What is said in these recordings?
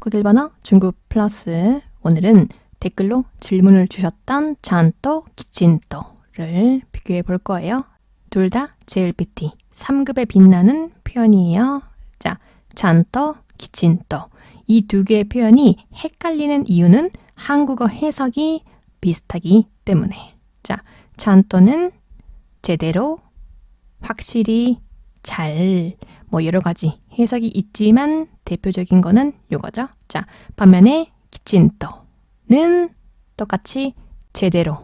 토크 일반어 중국 플러스 오늘은 댓글로 질문을 주셨던 잔또 기친또를 비교해 볼 거예요. 둘 다 JLPT 3급에 빛나는 표현이에요. 자, 잔또 기친또 이 두 개의 표현이 헷갈리는 이유는 한국어 해석이 비슷하기 때문에 자, 잔또는 제대로 확실히 잘 뭐 여러 가지 해석이 있지만 대표적인 거는 요거죠. 자, 반면에 기친또는 똑같이 제대로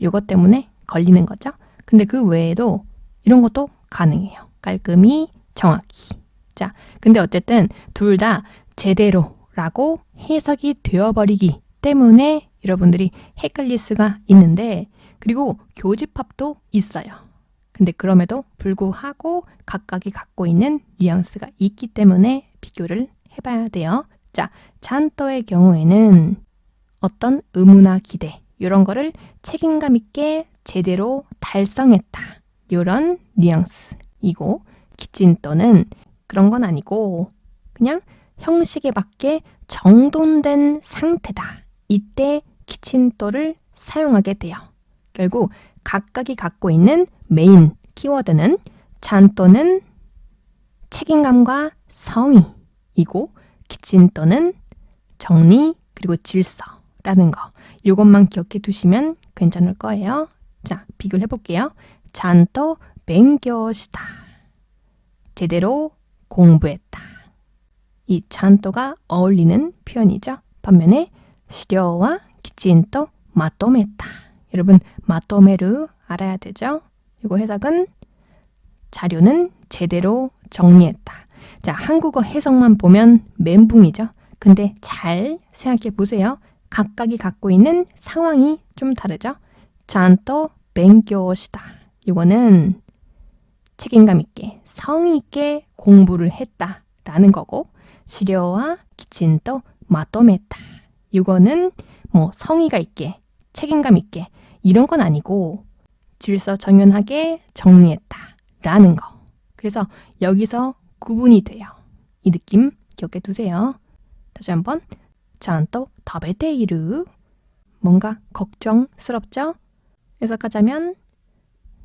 요것 때문에 걸리는 거죠. 근데 그 외에도 이런 것도 가능해요. 깔끔히 정확히. 자, 근데 어쨌든 둘 다 제대로라고 해석이 되어버리기 때문에 여러분들이 헷갈릴 수가 있는데 그리고 교집합도 있어요. 근데 그럼에도 불구하고 각각이 갖고 있는 뉘앙스가 있기 때문에 비교를 해봐야 돼요. 자, 잔또의 경우에는 어떤 의무나 기대 이런 거를 책임감 있게 제대로 달성했다. 이런 뉘앙스이고 기친또는 그런 건 아니고 그냥 형식에 맞게 정돈된 상태다. 이때 기친또를 사용하게 돼요. 결국 각각이 갖고 있는 메인 키워드는 잔 또는 책임감과 성의이고 기친 또는 정리 그리고 질서라는 거. 이것만 기억해 두시면 괜찮을 거예요. 자, 비교를 해볼게요. 잔또 뱅교시다. 제대로 공부했다. 이 잔또가 어울리는 표현이죠. 반면에 시려와 기친또 마토메다. 여러분 마토메르 알아야 되죠? 이거 해석은 자료는 제대로 정리했다. 자, 한국어 해석만 보면 멘붕이죠. 근데 잘 생각해 보세요. 각각이 갖고 있는 상황이 좀 다르죠. 잔또 뱅교시다. 이거는 책임감 있게 성의 있게 공부를 했다라는 거고 시려와 기친또 마토메다. 이거는 뭐 성의가 있게 책임감 있게 이런 건 아니고 질서 정연하게 정리했다. 라는 거. 그래서 여기서 구분이 돼요. 이 느낌 기억해 두세요. 다시 한번. 잔또 다베테이르. 뭔가 걱정스럽죠? 해석하자면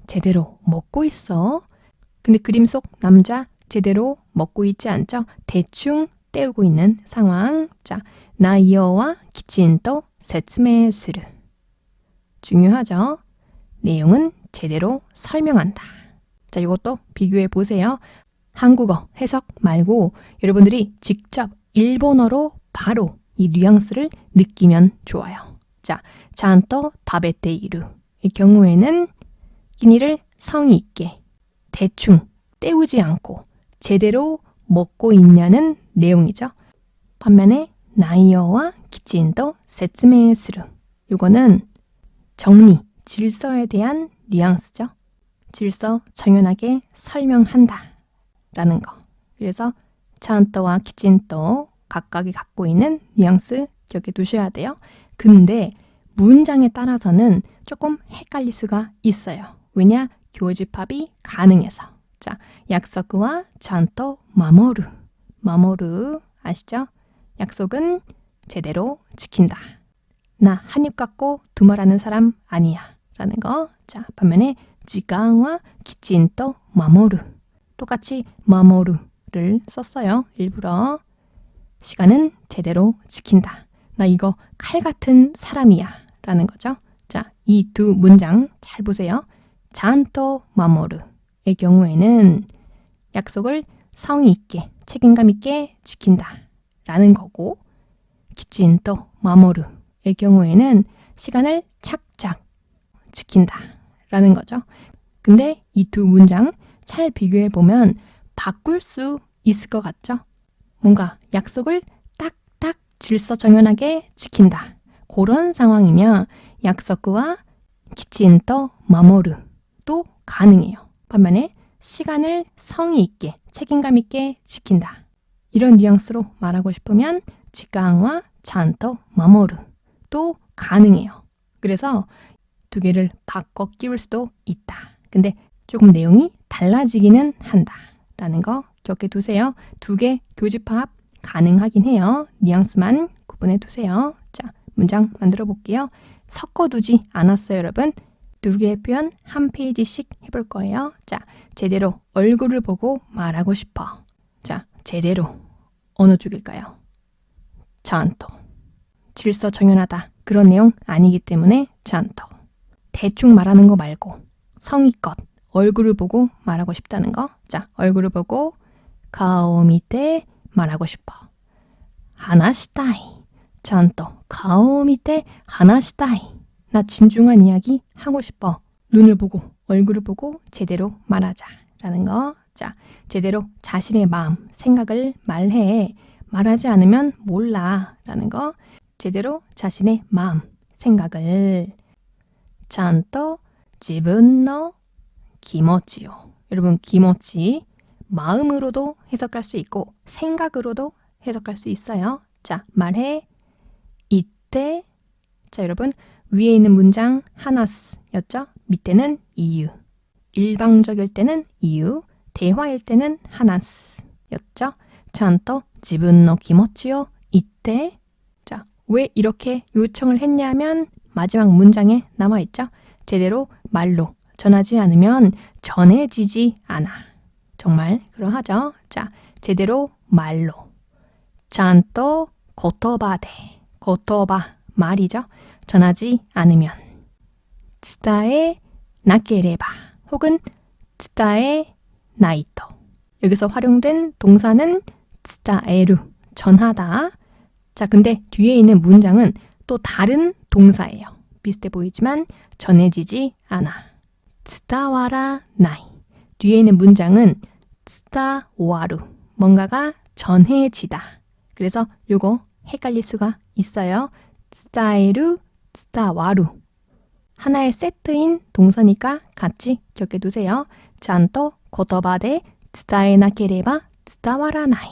제대로 먹고 있어. 근데 그림 속 남자 제대로 먹고 있지 않죠? 대충 때우고 있는 상황. 자, 나이어와 기친또 세츠메스르. 중요하죠? 내용은 제대로 설명한다. 자, 이것도 비교해 보세요. 한국어 해석 말고 여러분들이 직접 일본어로 바로 이 뉘앙스를 느끼면 좋아요. 자, 잔또 다베테 이루. 이 경우에는 끼니를 성의 있게 대충 때우지 않고 제대로 먹고 있냐는 내용이죠. 반면에 나이어와 기친도 세츠메스루. 이거는 정리, 질서에 대한 뉘앙스죠. 질서 정연하게 설명한다. 라는 거. 그래서 찬또와 기친또 각각이 갖고 있는 뉘앙스 기억해 두셔야 돼요. 근데 문장에 따라서는 조금 헷갈릴 수가 있어요. 왜냐? 교집합이 가능해서. 자, 약속과 찬또 마모르. 마모르 아시죠? 약속은 제대로 지킨다. 나 한 입 갖고 두말하는 사람 아니야. 라는 거. 자, 반면에 지강과 기친또 마모르. 똑같이 마모르를 썼어요. 일부러. 시간은 제대로 지킨다. 나 이거 칼 같은 사람이야. 라는 거죠. 자, 이 두 문장 잘 보세요. 잔또 마모르의 경우에는 약속을 성의 있게, 책임감 있게 지킨다. 라는 거고, 기친또 마모르 의 경우에는 시간을 착착 지킨다. 라는 거죠. 근데 이 두 문장 잘 비교해 보면 바꿀 수 있을 것 같죠? 뭔가 약속을 딱딱 질서 정연하게 지킨다. 그런 상황이면 약속과 기친또 마모르도 가능해요. 반면에 시간을 성의 있게 책임감 있게 지킨다. 이런 뉘앙스로 말하고 싶으면 지강과 잔또 마모르 도 가능해요. 그래서 두 개를 바꿔 끼울 수도 있다. 근데 조금 내용이 달라지기는 한다. 라는 거 기억해 두세요. 두 개 교집합 가능하긴 해요. 뉘앙스만 구분해 두세요. 자, 문장 만들어 볼게요. 섞어두지 않았어요, 여러분. 두 개의 표현 한 페이지씩 해볼 거예요. 자, 제대로 얼굴을 보고 말하고 싶어. 자, 제대로 어느 쪽일까요? 잔토. 질서 정연하다. 그런 내용 아니기 때문에 잔토. 대충 말하는 거 말고 성의껏 얼굴을 보고 말하고 싶다는 거. 자, 얼굴을 보고 가오 밑에 말하고 싶어. 하나시타이. 잔또 가오 밑에 하나시타이. 나 진중한 이야기 하고 싶어. 눈을 보고 얼굴을 보고 제대로 말하자. 라는 거. 자, 제대로 자신의 마음, 생각을 말해. 말하지 않으면 몰라. 라는 거. 제대로 자신의 마음, 생각을 잔또 지분너 기머지요. 여러분 기머지 마음으로도 해석할 수 있고 생각으로도 해석할 수 있어요. 자 말해 이때 자 여러분 위에 있는 문장 하나스였죠? 밑에는 이유 일방적일 때는 이유 대화일 때는 하나스였죠? 잔또 지분너 기머지요. 이때 왜 이렇게 요청을 했냐면 마지막 문장에 나와 있죠. 제대로 말로 전하지 않으면 전해지지 않아. 정말 그러하죠. 자, 제대로 말로. 잔또 고토바데. 고토바 말이죠. 전하지 않으면. 츠다에 나케레바 혹은 츠다에 나이토. 여기서 활용된 동사는 츠다에루 전하다. 자, 근데 뒤에 있는 문장은 또 다른 동사예요. 비슷해 보이지만 전해지지 않아. 츠다와라 나이. 뒤에 있는 문장은 츠다와루. 뭔가가 전해지다. 그래서 요거 헷갈릴 수가 있어요. 츠다에루, 츠다와루. 하나의 세트인 동사니까 같이 기억해 두세요. 잔또 고토바데 츠다에 나케레바 츠다와라 나이.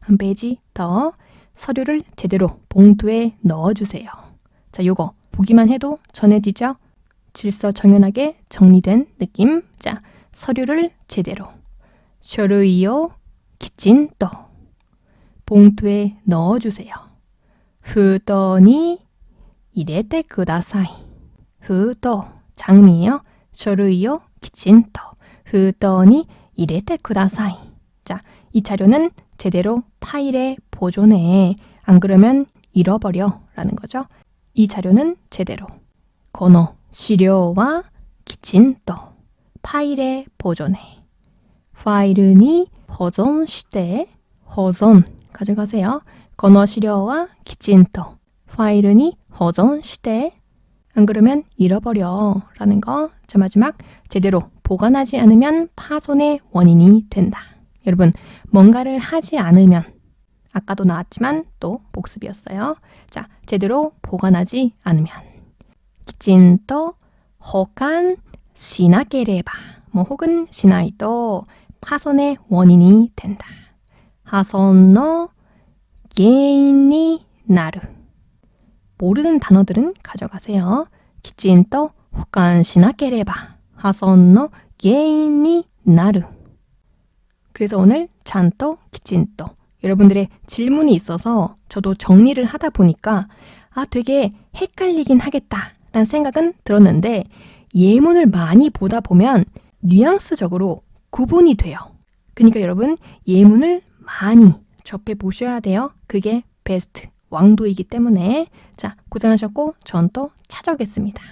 한 페이지 더 서류를 제대로 봉투에 넣어주세요. 자, 요거 보기만 해도 전해지죠? 질서 정연하게 정리된 느낌. 자, 서류를 제대로. 쇼르이요 기진또 봉투에 넣어주세요. 후더니 이레테 쿠다사이. 후더 장미요. 쇼르이요 기진또 후더니 이레테 쿠다사이. 자, 이 자료는 제대로 파일에 보존해. 안 그러면 잃어버려. 라는 거죠. 이 자료는 제대로. 번호, 시료와 기진또 파일에 보존해. 파일은 보존 시대 보존 가져가세요. 번호 시료와 기진또 파일은 보존 시대 안 그러면 잃어버려 라는 거. 자, 마지막 제대로 보관하지 않으면 파손의 원인이 된다. 여러분, 뭔가를 하지 않으면 아까도 나왔지만 또 복습이었어요. 자, 제대로 보관하지 않으면 기진또 호간 시나게레바 뭐 혹은 시나이도 파손의 원인이 된다. 하손의 게인이 나르 모르는 단어들은 가져가세요. 기진또 호간 시나게레바 하손의 게인이 나르 그래서 오늘 잔또 기진또 여러분들의 질문이 있어서 저도 정리를 하다 보니까 아 되게 헷갈리긴 하겠다라는 생각은 들었는데 예문을 많이 보다 보면 뉘앙스적으로 구분이 돼요. 그러니까 여러분 예문을 많이 접해 보셔야 돼요. 그게 베스트 왕도이기 때문에 자 고생하셨고 전 또 찾아오겠습니다.